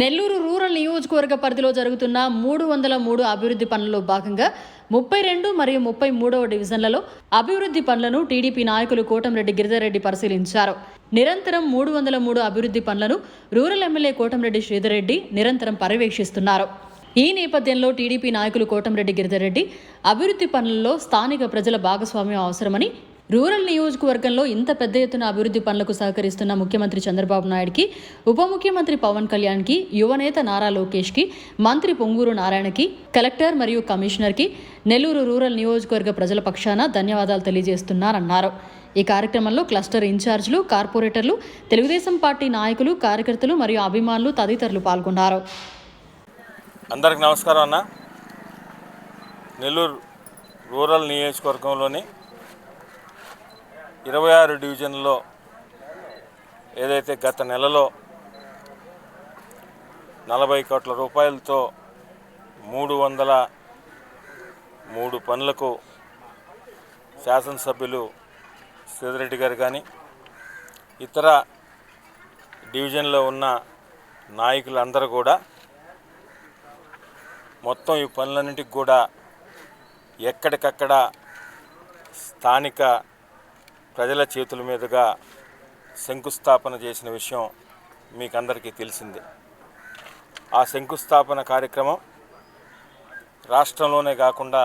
Nellore rural నియోజకవర్గ పరిధిలో జరుగుతున్న మూడు వందల మూడు అభివృద్ధి పనుల్లో భాగంగా ముప్పై రెండు మరియు ముప్పై మూడవ డివిజన్లలో అభివృద్ధి పనులను టీడీపీ నాయకులు కోటంరెడ్డి గిరిధర్రెడ్డి పరిశీలించారు. నిరంతరం మూడు వందల మూడు అభివృద్ధి పనులను రూరల్ ఎమ్మెల్యే కోటంరెడ్డి శ్రీధర్రెడ్డి నిరంతరం పర్యవేక్షిస్తున్నారు. ఈ నేపథ్యంలో టీడీపీ నాయకులు కోటంరెడ్డి గిరిధర్రెడ్డి అభివృద్ధి పనులలో స్థానిక ప్రజల భాగస్వామ్యం అవసరమని రూరల్ నియోజకవర్గంలో ఇంత పెద్ద ఎత్తున అభివృద్ధి పనులకు సహకరిస్తున్న ముఖ్యమంత్రి చంద్రబాబు నాయుడికి ఉప ముఖ్యమంత్రి పవన్ కళ్యాణ్కి యువనేత నారా లోకేష్కి మంత్రి పొంగూరు నారాయణకి కలెక్టర్ మరియు కమిషనర్కి నెల్లూరు రూరల్ నియోజకవర్గ ప్రజల పక్షాన ధన్యవాదాలు తెలియజేస్తున్నారన్నారు. ఈ కార్యక్రమంలో క్లస్టర్ ఇన్ఛార్జీలు కార్పొరేటర్లు తెలుగుదేశం పార్టీ నాయకులు కార్యకర్తలు మరియు అభిమానులు తదితరులు పాల్గొన్నారు. అందరికి నమస్కారం అన్న. నెల్లూరు రూరల్ నియోజకవర్గంలోని ఇరవై ఆరు డివిజన్లో ఏదైతే గత నెలలో నలభై కోట్ల రూపాయలతో మూడు వందల మూడు పనులకు శాసనసభ్యులు శ్రీధరెడ్డి గారు కానీ ఇతర డివిజన్లో ఉన్న నాయకులందరూ కూడా మొత్తం ఈ పనులన్నింటికి కూడా ఎక్కడికక్కడ స్థానిక ప్రజల చేతుల మీదుగా శంకుస్థాపన చేసిన విషయం మీకు అందరికీ తెలిసిందే. ఆ శంకుస్థాపన కార్యక్రమం రాష్ట్రంలోనే కాకుండా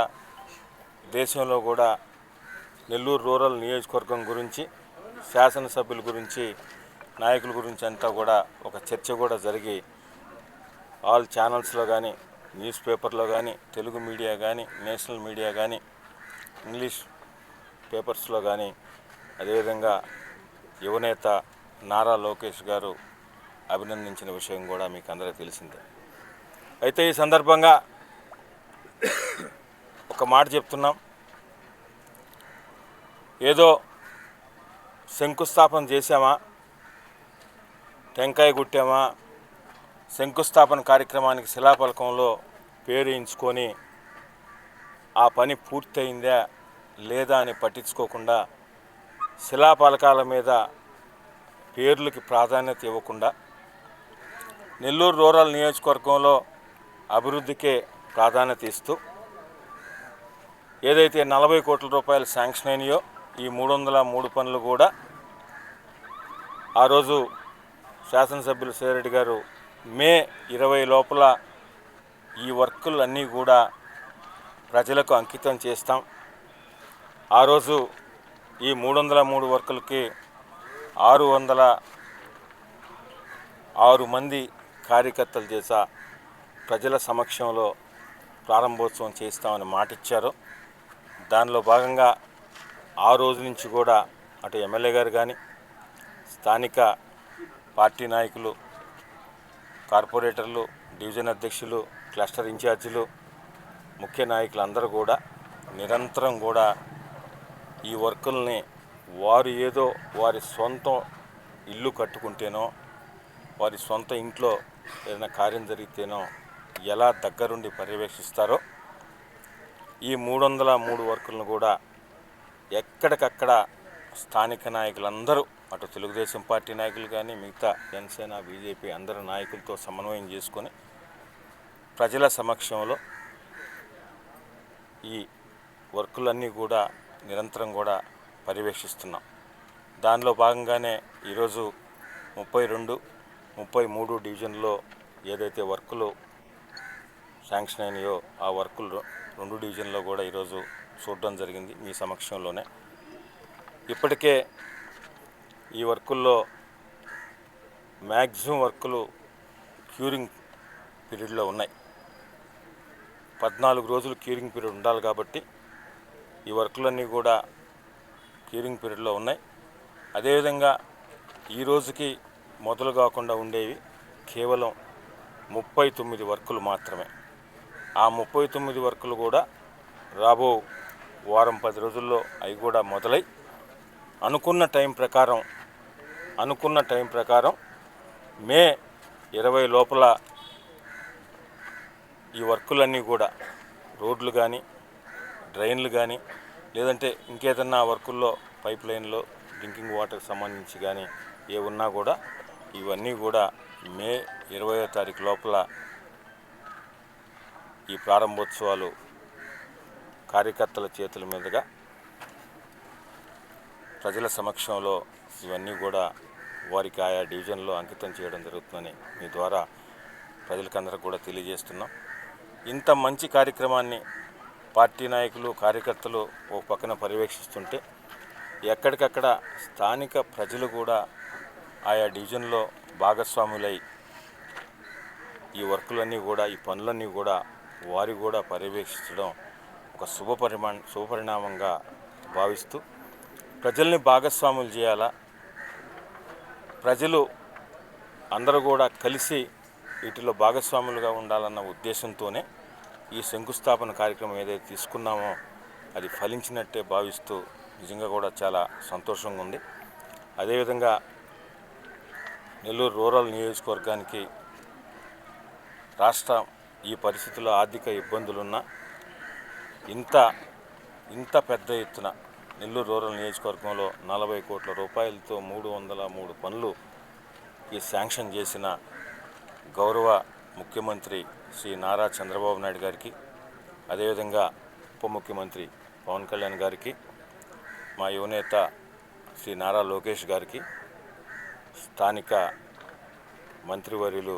దేశంలో కూడా నెల్లూరు రూరల్ నియోజకవర్గం గురించి శాసనసభ్యుల గురించి నాయకుల గురించి అంతా కూడా ఒక చర్చ కూడా జరిగి ఆల్ ఛానల్స్లో కానీ న్యూస్ పేపర్లో కానీ తెలుగు మీడియా కానీ నేషనల్ మీడియా కానీ ఇంగ్లీష్ పేపర్స్లో కానీ అదేవిధంగా యువనేత నారా లోకేష్ గారు అభినందించిన విషయం కూడా మీకు అందరికీ తెలిసిందే. అయితే ఈ సందర్భంగా ఒక మాట చెప్తున్నాం. ఏదో శంకుస్థాపన చేశామా? టెంకాయ కుట్టామా? శంకుస్థాపన కార్యక్రమానికి శిలాఫలకంలో పేరు ఎంచుకొని ఆ పని పూర్తయిందా లేదా అని పట్టించుకోకుండా శిలాపలకాల మీద పేర్లకి ప్రాధాన్యత ఇవ్వకుండా నెల్లూరు రూరల్ నియోజకవర్గంలో అభివృద్ధికే ప్రాధాన్యత ఇస్తూ ఏదైతే నలభై కోట్ల రూపాయలు శాంక్షన్ అయినాయో ఈ మూడు వందల మూడు పనులు కూడా ఆ రోజు శాసనసభ్యులు సేరెడ్డి గారు మే ఇరవై లోపల ఈ వర్కులు అన్నీ కూడా ప్రజలకు అంకితం చేస్తాం. ఆ రోజు ఈ మూడు వందల మూడు వర్కులకి ఆరు వందల ఆరు మంది కార్యకర్తలు చేసా. ప్రజల సమక్షంలో ప్రారంభోత్సవం చేస్తామని మాటిచ్చారు. దానిలో భాగంగా ఆ రోజు నుంచి కూడా అటు ఎమ్మెల్యే గారు కానీ స్థానిక పార్టీ నాయకులు కార్పొరేటర్లు డివిజన్ అధ్యక్షులు క్లస్టర్ ఇన్ఛార్జీలు ముఖ్య నాయకులు అందరూ కూడా నిరంతరం కూడా ఈ వర్కుల్ని వారు ఏదో వారి సొంత ఇల్లు కట్టుకుంటేనో వారి సొంత ఇంట్లో ఏదైనా కార్యం జరిగితేనో ఎలా దగ్గరుండి పర్యవేక్షిస్తారో ఈ మూడు వందల మూడు వర్కులను కూడా ఎక్కడికక్కడ స్థానిక నాయకులందరూ అటు తెలుగుదేశం పార్టీ నాయకులు కానీ మిగతా జనసేన బీజేపీ అందరి నాయకులతో సమన్వయం చేసుకొని ప్రజల సమక్షంలో ఈ వర్కులన్నీ కూడా నిరంతరం కూడా పర్యవేక్షిస్తున్నాం. దానిలో భాగంగానే ఈరోజు ముప్పై రెండు ముప్పై మూడు డివిజన్లో ఏదైతే వర్కులు శాంక్షన్ అయినాయో ఆ వర్కులు రెండు డివిజన్లో కూడా ఈరోజు చూడడం జరిగింది మీ సమక్షంలోనే. ఇప్పటికే ఈ వర్కుల్లో మ్యాక్సిమం వర్కులు క్యూరింగ్ పీరియడ్లో ఉన్నాయి. పద్నాలుగు రోజులు క్యూరింగ్ పీరియడ్ ఉండాలి కాబట్టి ఈ వర్కులన్నీ కూడా క్యూరింగ్ పీరియడ్లో ఉన్నాయి. అదేవిధంగా ఈ రోజుకి మొదలు కాకుండా ఉండేవి కేవలం ముప్పై తొమ్మిది వర్కులు మాత్రమే. ఆ ముప్పై తొమ్మిది వర్కులు కూడా రాబో వారం పది రోజుల్లో అవి కూడా మొదలై అనుకున్న టైం ప్రకారం అనుకున్న టైం ప్రకారం మే ఇరవై లోపల ఈ వర్కులన్నీ కూడా రోడ్లు కానీ డ్రైన్లు కానీ లేదంటే ఇంకేదన్నా వర్కుల్లో పైప్ లైన్లో డ్రింకింగ్ వాటర్కి సంబంధించి కానీ ఏ ఉన్నా కూడా ఇవన్నీ కూడా మే ఇరవయో తారీఖు లోపల ఈ ప్రారంభోత్సవాలు కార్యకర్తల చేతుల మీదుగా ప్రజల సమక్షంలో ఇవన్నీ కూడా వారికి ఆయా డివిజన్లో అంకితం చేయడం జరుగుతుందని మీ ద్వారా ప్రజలకందరికి కూడా తెలియజేస్తున్నాం. ఇంత మంచి కార్యక్రమాన్ని పార్టీ నాయకులు కార్యకర్తలు ఒక పక్కన పర్యవేక్షిస్తుంటే ఎక్కడికక్కడ స్థానిక ప్రజలు కూడా ఆయా డివిజన్లో భాగస్వాములై ఈ వర్కులన్నీ కూడా ఈ పనులన్నీ కూడా వారి కూడా పర్యవేక్షించడం ఒక శుభ పరిమా శుభపరిణామంగా భావిస్తూ ప్రజల్ని భాగస్వాములు చేయాలా? ప్రజలు అందరూ కూడా కలిసి వీటిలో భాగస్వాములుగా ఉండాలన్న ఉద్దేశంతోనే ఈ శంకుస్థాపన కార్యక్రమం ఏదైతే తీసుకున్నామో అది ఫలించినట్టే భావిస్తూ నిజంగా కూడా చాలా సంతోషంగా ఉంది. అదేవిధంగా నెల్లూరు రూరల్ నియోజకవర్గానికి రాష్ట్రం ఈ పరిస్థితుల్లో ఆర్థిక ఇబ్బందులున్నా ఇంత ఇంత పెద్ద ఎత్తున నెల్లూరు రూరల్ నియోజకవర్గంలో నలభై కోట్ల రూపాయలతో మూడు వందల మూడు పనులు ఈ శాంక్షన్ చేసిన గౌరవ ముఖ్యమంత్రి శ్రీ నారా చంద్రబాబు నాయుడు గారికి అదేవిధంగా ఉప ముఖ్యమంత్రి పవన్ కళ్యాణ్ గారికి మా యువనేత శ్రీ నారా లోకేష్ గారికి స్థానిక మంత్రివర్యులు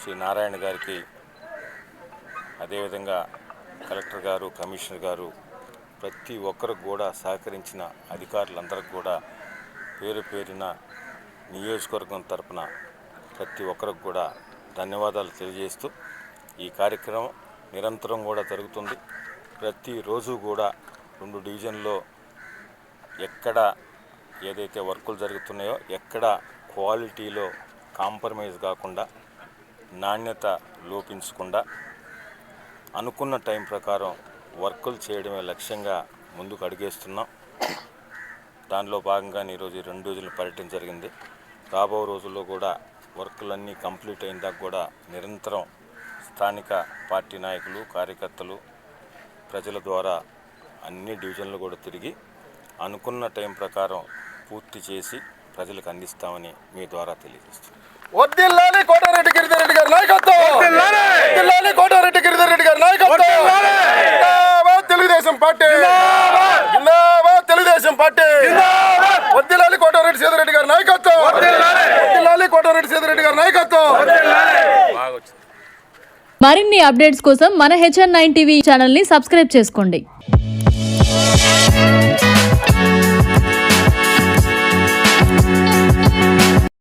శ్రీ నారాయణ గారికి అదేవిధంగా కలెక్టర్ గారు కమిషనర్ గారు ప్రతి ఒక్కరికి కూడా సహకరించిన అధికారులందరికీ కూడా పేరు పేరిన నియోజకవర్గం తరపున ప్రతి ఒక్కరికి కూడా ధన్యవాదాలు తెలియజేస్తూ ఈ కార్యక్రమం నిరంతరం కూడా జరుగుతుంది. ప్రతిరోజు కూడా రెండు డివిజన్లో ఎక్కడ ఏదైతే వర్కులు జరుగుతున్నాయో ఎక్కడ క్వాలిటీలో కాంప్రమైజ్ కాకుండా నాణ్యత లోపించకుండా అనుకున్న టైం ప్రకారం వర్కులు చేయడమే లక్ష్యంగా ముందుకు అడిగేస్తున్నాం. దానిలో భాగంగానే ఈరోజు రెండు రోజులు పర్యటన జరిగింది. రాబో రోజుల్లో కూడా వర్కులన్నీ కంప్లీట్ అయిన దాకా కూడా నిరంతరం స్థానిక పార్టీ నాయకులు కార్యకర్తలు ప్రజల ద్వారా అన్ని డివిజన్లు కూడా తిరిగి అనుకున్న టైం ప్రకారం పూర్తి చేసి ప్రజలకు అందిస్తామని మీ ద్వారా తెలియజేస్తున్నాం. వద్దిల్లాలి కోటారెడ్డి గిరిధర్ రెడ్డి గారి నాయకత్వం! వద్దిల్లాలి! కోటారెడ్డి గిరిధర్ రెడ్డి గారి నాయకత్వం జిందాబాద్ తెలుగుదేశం పార్టీ జిందాబాద్ తెలుగుదేశం పార్టీ వద్దిల్లాలి కోటారెడ్డి సీతారెడ్డి గారి నాయకత్వం వద్దిల్లాలి కోటారెడ్డి సీతారెడ్డి గారి నాయకత్వం. మరిన్ని అప్డేట్స్ కోసం మన హెచ్ఎన్ నైన్ టీవీ ఛానల్ని సబ్స్క్రైబ్ చేసుకోండి.